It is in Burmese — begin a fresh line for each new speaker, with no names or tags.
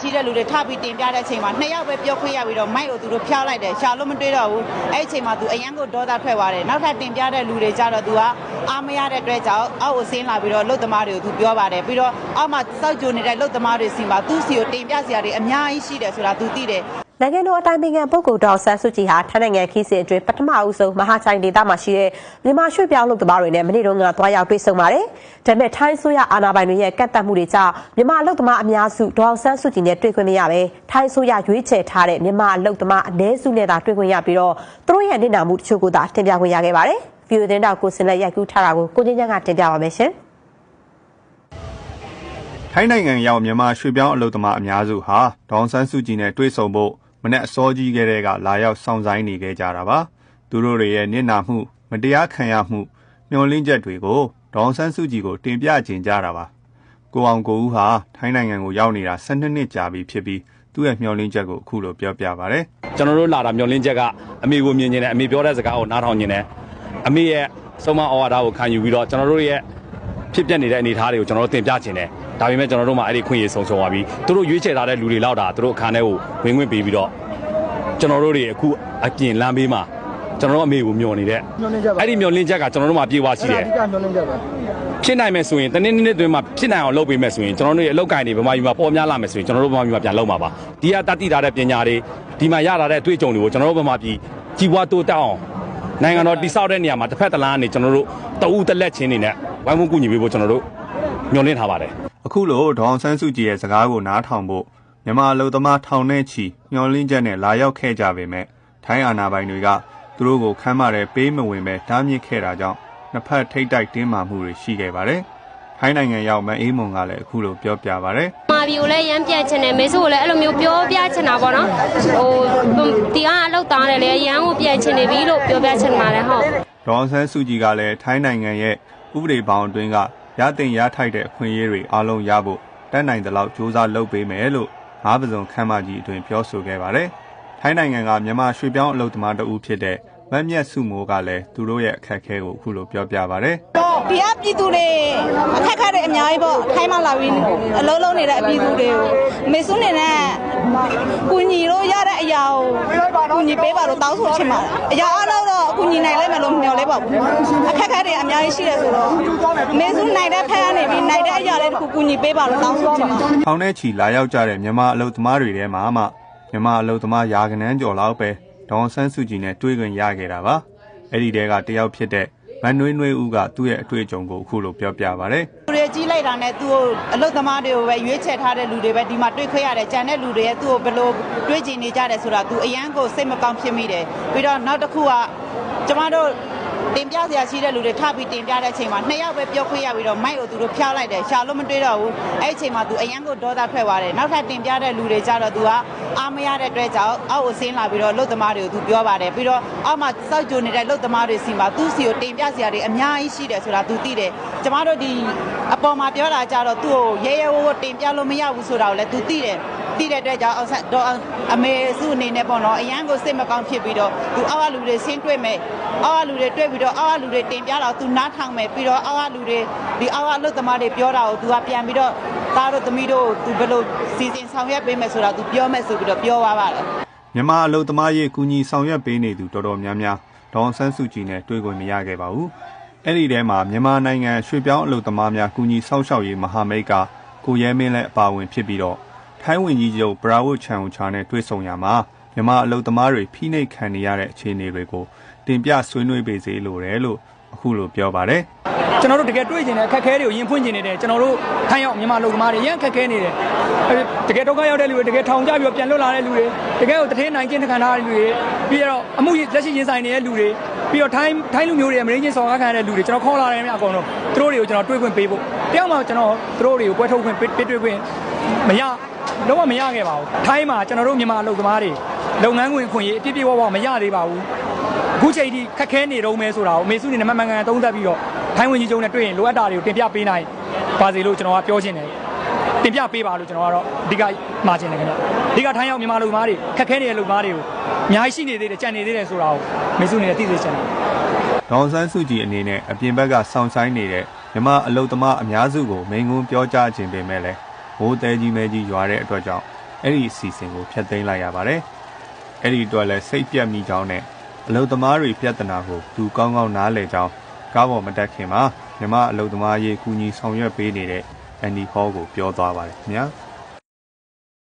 ရှိတဲ့လူတွေထပြီးတင်ပြတဲ့အချိန်မှာနှစ်ယောက်ပဲပြောခွင့်ရပြီးတော့မိုက်ကိုသူတို့ဖျောက်လိုက်တယ်ရှာလို့မတွေ့တော့ဘူးအဲ့ဒီအချိန်မှာသူအရန်ကိုဒေါသထွက်သွားတယ်နောက်ထပ်တင်ပြတဲ့လူတွေကြတော့သူကအားမရတဲ့အတွက်ကြောင့်အောက်ကိုဆင်းလာပြီးတော့လုတ်သမားတွေကိုသူပြောပါတယ်ပြီးတော့အောက်မှာစောက်ကြိုနေတဲ့လုတ်သမားတွေစီမှာသူ့စီကိုတင်ပြစရာတွေအများကြီးရှိတယ်ဆိုတာသူသိတယ်
နိုင်ငံတော်အတိုင်ပင်ခံပုဂ္ဂိုလ်ဒေါက်ဆန်းစုကြည်ဟာထိုင်းနိုင်ငံခီးစဉ်အတွင်းပထမအဦးဆုံးမဟာချိုင်ဒေသမှာရှိတဲ့မြန်မာရွှေ့ပြောင်းလုပ်သားတွေနဲ့မနေ့တုန်းကသွားရောက်တွေ့ဆုံပါတယ်။ဒါပေမဲ့ထိုင်းဆိုရအာဏာပိုင်တွေရဲ့ကန့်သတ်မှုတွေကြောင့်မြန်မာအလုပ်သမားအများစုဒေါက်ဆန်းစုကြည်နဲ့တွေ့ခွင့်မရဘဲထိုင်းဆိုရရွေးချယ်ထားတဲ့မြန်မာအလုပ်သမားအ ਨੇ စုနဲ့သာတွေ့ခွင့်ရပြီးတော့သူတို့ရဲ့နေနာမှုတချို့ကိုသာတင်ပြခွင့်ရခဲ့ပါတယ်။ဗီဒီယိုသတင်းတောက်ကိုစင်လက်ရိုက်ကူးထားတာကိုကိုချင်းချမ်းကတင်ပြပါမယ်ရှင်။
ထိုင်းနိုင်ငံရောက်မြန်မာရွှေပြောင်းအလုပ်သမားအများစုဟာဒေါန်ဆန်းစုကြည်နဲ့တွေ့ဆုံဖို့ မနေ့အစောကြီးကတည်းကလာရောက်စောင့်ဆိုင်နေခဲ့ကြတာပါသူတို့တွေရဲ့နစ်နာမှု မတရားခံရမှုမျှော်လင့်ချက်တွေကိုဒေါန်ဆန်းစုကြည်ကိုတင်ပြခြင်းကြတာပါကိုအောင်ကိုဦးဟာထိုင်းနိုင်ငံကိုရောက်နေတာ12နှစ်ကြာပြီဖြစ်ပြီးသူ့ရဲ့မျှော်လင့်ချက်ကိုအခုလိုပြောပြပါဗျ။
ကျွန်တော်တို့လာတာမျောလင်းချက်ကအမေကိုမြင်နေတယ်အမေပြောတဲ့စကားကိုနားထောင်နေတယ်အမေရဲ့ဆုံးမဩဝါဒကိုခံယူပြီးတော့ကျွန်တော်တို့ရဲ့ဖြစ်ပျက်နေတဲ့အနေအထားတွေကိုကျွန်တော်တို့တင်ပြခြင်းတယ် ဒါပေမဲ့ကျွန်တော်တို့မှအဲ့ဒီခွင့်ရဆုံးရှုံးသွားပြီသူတို့ရွေးချယ်ထားတဲ့လူတွေလောက်တာသူတို့အခန်းထဲကိုဝင်ခွင့်ပေးပြီးတော့ကျွန်တော်တို့တွေအခုအပြင်လမ်းဘေးမှာကျွန်တော်တို့အမေကိုမျောနေတဲ့
မျောလင်းချက်ပါ
အဲ့ဒီမျောလင်းချက်ကကျွန်တော်တို့မှပြေးသွားရှိတယ်
အဓိကမျောလင်းချက်ပါ
ဖြစ်နိုင်မယ်ဆိုရင်တနေ့နေ့တွင်မှာဖြစ်နိုင်အောင်လုပ်ပေးမယ်ဆိုရင်ကျွန်တော်တို့ရဲ့အလုပ်ကိုင်တွေဗမာပြည်မှာပေါ်များလာမယ်ဆိုရင်ကျွန်တော်တို့ဗမာပြည်မှာပြန်လုပ်မှာပါဒီကတတ်တည်ထားတဲ့ပညာတွေဒီမှာရလာတဲ့အတွေ့အကြုံတွေကိုကျွန်တော်တို့ဗမာပြည်ကြီးပွားတိုးတက်အောင်နိုင်ငံတော်တည်ဆောက်တဲ့နေရာမှာတစ်ဖက်တစ်လမ်းကနေကျွန်တော်တို့တအူးတစ်လက်ချင်းနေနဲ့ဝိုင်းဝန်းကူညီပေးဖို့ကျွန်တော်တို့ညွှန်လင်းထားပါတယ်
အခုလိုဒေါအောင်ဆန်းစုကြည်ရဲ့စကားကိုနားထောင်ဖို့မြန်မာအလုပ်သမားထောင်နဲ့ချီမျောလင်းချက်နဲ့လာရောက်ခဲ့ကြပေမဲ့ထိုင်းအာဏာပိုင်တွေကသူတို့ကိုခမ်းမတဲ့ပေးမဝင်ပဲတားမြစ်ခဲ့တာကြောင့်နှစ်ဖက်ထိတ်တိုက်တင်းမာမှုတွေရှိခဲ့ပါတယ်။ထိုင်းနိုင်ငံရောက်မအေးမွန်ကလည်းအခုလိုပြောပြပါတယ်
မာဘီကိုလည်းရမ်းပြတ်ချင်တယ်မေဆိုကိုလည်းအဲ့လိုမျိုးပြောပြချင်တာပေါ့နော်ဟိုဒီကအလောက်သားတယ်လေရမ်းကိုပြတ်ချင်နေပြီလို့ပြောပြချင်ပါတယ်ဟုတ်။
ဒေါအောင်ဆန်းစုကြည်ကလည်းထိုင်းနိုင်ငံရဲ့ဥပဒေဘောင်အတွင်းက ရတင်ရထိုက်တဲ့အခွင့်အရေးတွေအားလုံးရဖို့တတ်နိုင်သလောက်စ조사လုပ်ပေးမယ်လို့ငါးပစုံခမ်းမကြီးအတွင်ပြောဆိုခဲ့ပါတယ်။ထိုင်းနိုင်ငံကမြန်မာရွှေပြောင်းအလုပ်သမားတဦးဖြစ်တဲ့မတ်မြတ်စုမိုးကလည်းသူတို့ရဲ့အခက်အခဲကိုအခုလိုပြောပြပါတယ်။
ဒီကပြည်သူတွေအခက်အခဲတွေအများကြီးပေါ့ထိုင်းမှာလာပြီးအလုံးလုံးနေတဲ့အပြည်သူတွေကိုမေစုနေနဲ့ကုညီလို့ရတဲ့အရာကိုကုညီပေးပါလို့တောင်းဆိုချင်ပါတယ်အရာအလုံးတော့ကုညီနိုင်လိမ့်မယ်လို့မမျှော်လင့်ပါဘူးအခက်အခဲတွေအများကြီးရှိတယ်ဆိုတော့မေစုနိုင်တဲ့ဖက်ကနေပြီးနိုင်တဲ့အရာလေးတစ်ခုကုညီပေးပါလို့တောင်းဆိုချင်ပါတယ်
ထောင်ထဲချီလာရောက်ကြတဲ့မြန်မာအလုပ်သမားတွေထဲမှာမှမြန်မာအလုပ်သမားရာကနန်းကျော်လောက်ပဲဒေါန်ဆန်းစုကြည်နဲ့တွေ့ခွင့်ရခဲ့တာပါအဲ့ဒီတဲကတယောက်ဖြစ်တဲ့ မန်နွေးနွေးဦးကသူ့ရဲ့အတွေ့အကြုံကိုအခုလိုပြောပြပါဗျ
လူတွေကြီးလိုက်တာနဲ့သူ့ကိုအလုတ်သမားတွေကိုပဲရွေးချယ်ထားတဲ့လူတွေပဲဒီမှာတွေ့ခွင့်ရတယ်ကြံတဲ့လူတွေရဲ့သူ့ကိုဘယ်လိုတွေးကြည့်နေကြတယ်ဆိုတာသူအရန်ကိုစိတ်မကောင်းဖြစ်မိတယ်ပြီးတော့နောက်တစ်ခုကကျမတို့ တင်ပြစရာရှိတဲ့လူတွေထပြီးတင်ပြတဲ့အချိန်မှာနှစ်ယောက်ပဲပြောခွင့်ရပြီးတော့မိုက်ကိုသူတို့ဖျောက်လိုက်တယ်ရှာလို့မတွေ့တော့ဘူးအဲ့ဒီအချိန်မှာသူအရန်ကိုဒေါသထွက်သွားတယ်နောက်ထပ်တင်ပြတဲ့လူတွေကြတော့သူကအားမရတဲ့အတွက်ကြောင့်အောက်ကိုဆင်းလာပြီးတော့လုတ်သမားတွေကိုသူပြောပါတယ်ပြီးတော့အောက်မှာစောက်ကြိုနေတဲ့လုတ်သမားတွေစီမှာသူ့စီကိုတင်ပြစရာတွေအများကြီးရှိတယ်ဆိုတာသူသိတယ်ကျမတို့ဒီအပေါ်မှာပြောတာကြတော့သူ့ကိုရဲရဲဝဝတင်ပြလို့မရဘူးဆိုတာကိုလည်းသူသိတယ် သိတဲ့အတွက်ကြောင့်အောင်ဆန်းတော့အမေစုအနေနဲ့ပေါ့နော်အရန်ကိုစိတ်မကောင်းဖြစ်ပြီးတော့သူအောက်ကလူတွေဆင်းတွေ့မယ်အောက်ကလူတွေတွေ့ပြီးတော့အောက်ကလူတွေတင်ပြတော့သူနားထောင်မယ်ပြီးတော့အောက်ကလူတွေဒီအောက်ကလုတ်သမားတွေပြောတာကိုသူကပြန်ပြီးတော့သားတို့သမီးတို့သူဘယ်လိုစီစဉ်ဆောင်ရွက်ပေးမယ်ဆိုတာသူပြောမယ်ဆိုပြီးတော့ပြောသွားပါတယ်
မြန်မာအလုပ်သမားရေးကူညီဆောင်ရွက်ပေးနေသူတော်တော်များများဒေါန်ဆန်းစုကြည်နဲ့တွေ့ခွင့်မရခဲ့ပါဘူးအဲ့ဒီထဲမှာမြန်မာနိုင်ငံရွှေပြောင်းအလုပ်သမားများကူညီဆောင်ရှောက်ရေးမဟာမိတ်ကကိုရဲမင်းလည်းအပါအဝင်ဖြစ်ပြီးတော့ ထိုင်းဝင်ကြီးချုပ်ဘရာဝတ်ချန်ဝချာနဲ့တွေ့ဆုံရမှာမြန်မာအလုပ်သမားတွေဖိနှိပ်ခံနေရတဲ့အခြေအနေတွေကိုတင်ပြဆွေးနွေးပေးစေလိုတယ်လို့အခုလိုပြောပါတယ်
ကျွန်တော်တို့တကယ်တွေ့ကျင်တဲ့အခက်အခဲတွေကိုရင်ဖွင့်ကျင်နေတယ်ကျွန်တော်တို့ထိုင်းရောက်မြန်မာလူသမားတွေရမ်းအခက်အခဲနေတယ်အဲ့တကယ်ဒုက္ခရောက်တဲ့လူတွေတကယ်ထောင်ကြပြီးတော့ပြန်လွတ်လာတဲ့လူတွေတကယ်ကိုတထင်းနိုင်ကျင့်ခံထားတဲ့လူတွေပြီးတော့အမှုလက်ရှိရင်ဆိုင်နေတဲ့လူတွေပြီးတော့ထိုင်းထိုင်းလူမျိုးတွေအမရင်းချင်းဆောင်ကားခံရတဲ့လူတွေကျွန်တော်ခေါ်လာတယ်များအကုန်လုံးသူတို့တွေကိုကျွန်တော်တွေ့ခွင့်ပေးဖို့တယောက်မှကျွန်တော်သူတို့တွေကိုပွဲထုတ်ခွင့်ပေးတွေ့ခွင့်မရ တော့မရခဲ့ပါဘူးထိုင်းမှာကျွန်တော်တို့မြန်မာလူသမားတွေလုပ်ငန်းခွင်ခွင့်ရေးအပြည့်ပြည့်ဝဝမရသေးပါဘူးအခုချိန်ထိခက်ခဲနေတော့မဲဆိုတာကိုအမေစုနေနဲ့မမှန်ကန်သုံးသပ်ပြီးတော့ထိုင်းဝင်ကြီးချုပ်နဲ့တွေ့ရင်လိုအပ်တာတွေကိုတင်ပြပေးနိုင်ပါစေလို့ကျွန်တော်ကပြောချင်တယ်တင်ပြပေးပါလို့ကျွန်တော်ကတော့အဓိကမှာချင်တယ်ခင်ဗျအဓိကထိုင်းရောက်မြန်မာလူသမားတွေခက်ခဲနေတဲ့လူသမားတွေကိုအများကြီးရှိနေသေးတယ်ကြံ့နေသေးတယ်ဆိုတာကိုအမေစုနေနဲ့သိစေချင်တယ်
ဒေါန်ဆန်းစုကြည်အနေနဲ့အပြင်ဘက်ကစောင့်ဆိုင်နေတဲ့မြမအလုတ်သမားအများစုကိုမိန်ကွန်းပြောကြားခြင်းပေမဲ့လည်း မိုးတဲကြီးမဲကြီးရွာတဲ့အတွက်ကြောင့်အဲ့ဒီအစီအစဉ်ကိုဖျက်သိမ်းလိုက်ရပါတယ်။အဲ့ဒီအတွက်လည်းစိတ်ပြတ်မိကြောင်းနဲ့အလုသမားတွေပြဿနာကိုသူကောင်းကောင်းနားလည်ကြောင်းကားပေါ်မတက်ခင်မှာမြမအလုသမားရေးကူညီဆောင်ရွက်ပေးနေတဲ့အန်ဒီဟောကိုပြောသွားပါတယ်ခင်ဗျာ။